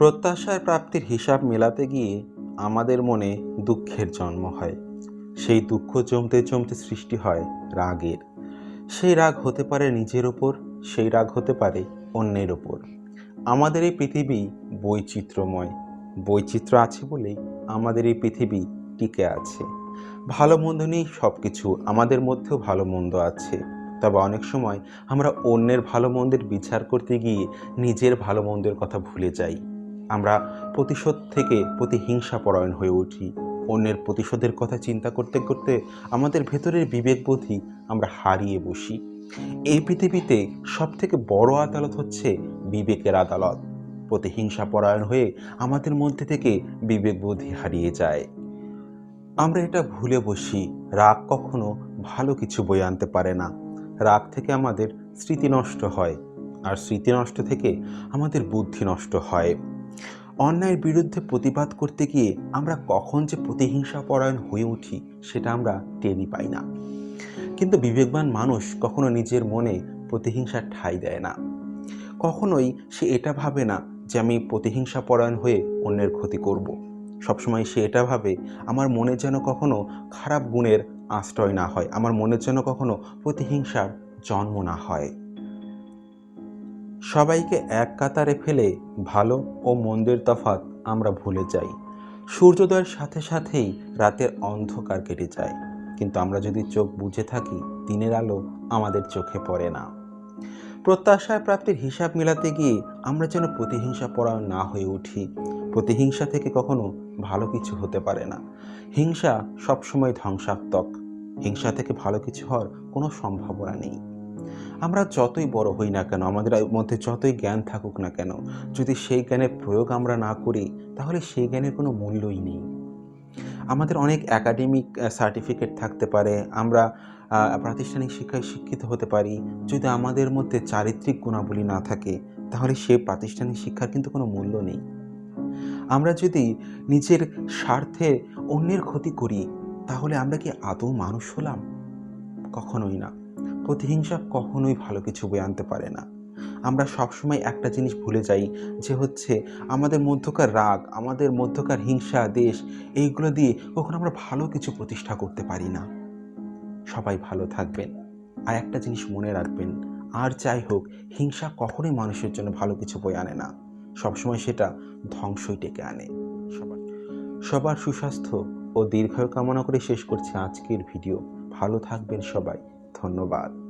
প্রত্যাশার প্রাপ্তির হিসাব মেলাতে গিয়ে আমাদের মনে দুঃখের জন্ম হয়। সেই দুঃখ জমতে জমতে সৃষ্টি হয় রাগের। সেই রাগ হতে পারে নিজের ওপর সেই রাগ হতে পারে অন্যের ওপর আমাদের এই পৃথিবী বৈচিত্র্যময়। বৈচিত্র্য আছে বলেই আমাদের এই পৃথিবী টিকে আছে। ভালো মন্দ নেই সব কিছু আমাদের মধ্যেও ভালো মন্দ আছে। তবে অনেক সময় আমরা অন্যের ভালো মন্দের বিচার করতে গিয়ে নিজের ভালো মন্দের কথা ভুলে যাই। আমরা প্রতিশোধ থেকে প্রতিহিংসা পরায়ণ হয়ে উঠি। অন্যের প্রতিশোধের কথা চিন্তা করতে করতে আমাদের ভেতরের বিবেকবোধই আমরা হারিয়ে বসি। এই পৃথিবীতে সব থেকে বড় আদালত হচ্ছে বিবেকের আদালত। প্রতিহিংসা পরায়ণ হয়ে আমাদের মধ্যে থেকে বিবেকবোধই হারিয়ে যায়। আমরা এটা ভুলে বসি, রাগ কখনো ভালো কিছু বয়ে আনতে পারে না। রাগ থেকে আমাদের স্মৃতি নষ্ট হয়, আর স্মৃতি নষ্ট থেকে আমাদের বুদ্ধি নষ্ট হয়। অন্যায়ের বিরুদ্ধে প্রতিবাদ করতে গিয়ে আমরা কখন যে প্রতিহিংসা পরায়ণ হয়ে উঠি, সেটা আমরা টেরই পাই না। কিন্তু বিবেকবান মানুষ কখনো নিজের মনে প্রতিহিংসার ঠাঁই দেয় না। কখনোই সে এটা ভাবে না যে আমি প্রতিহিংসা পরায়ণ হয়ে অন্যের ক্ষতি করব। সবসময় সে এটা ভাবে, আমার মনে যেন কখনো খারাপ গুণের আশ্রয় না হয়, আমার মনের যেন কখনো প্রতিহিংসার জন্ম না হয়। সবাইকে এক কাতারে ফেলে ভালো ও মন্দের তফাৎ আমরা ভুলে যাই। সূর্যোদয়ের সাথে সাথেই রাতের অন্ধকার কেটে যায়। কিন্তু আমরা যদি চোখ বুঝে থাকি, দিনের আলো আমাদের চোখে পড়ে না। প্রত্যাশায় প্রাপ্তির হিসাব মেলাতে গিয়ে আমরা যেন প্রতিহিংসা পরায়ণ না হয়ে উঠি। প্রতিহিংসা থেকে কখনো ভালো কিছু হতে পারে না। হিংসা সবসময় ধ্বংসাত্মক। হিংসা থেকে ভালো কিছু হওয়ার কোনো সম্ভাবনা নেই। আমরা যতই বড় হই না কেন, আমাদের মধ্যে যতই জ্ঞান থাকুক না কেন, যদি সেই জ্ঞানের প্রয়োগ আমরা না করি, তাহলে সেই জ্ঞানের কোনো মূল্যই নেই। আমাদের অনেক একাডেমিক সার্টিফিকেট থাকতে পারে, আমরা প্রাতিষ্ঠানিক শিক্ষায় শিক্ষিত হতে পারি। যদি আমাদের মধ্যে চারিত্রিক গুণাবলী না থাকে, তাহলে সে প্রাতিষ্ঠানিক শিক্ষার কিন্তু কোনো মূল্য নেই। আমরা যদি নিজের স্বার্থে অন্যের ক্ষতি করি, তাহলে আমরা কি আদৌ মানুষ হলাম? কখনোই না। প্রতিহিংসা কখনোই ভালো কিছু বয়ে আনতে পারে না। আমরা সবসময় একটা জিনিস ভুলে যাই, যে হচ্ছে আমাদের মধ্যকার রাগ, আমাদের মধ্যকার হিংসা, দেশ, এইগুলো দিয়ে কখনো আমরা ভালো কিছু প্রতিষ্ঠা করতে পারি না। সবাই ভালো থাকবেন। আর একটা জিনিস মনে রাখবেন, আর যাই হোক, হিংসা কখনোই মানুষের জন্য ভালো কিছু বয়ে আনে না। সবসময় সেটা ধ্বংসই ডেকে আনে। সবার সবার সুস্বাস্থ্য ও দীর্ঘায়ু কামনা করে শেষ করছি আজকের ভিডিও। ভালো থাকবেন সবাই। ধন্যবাদ।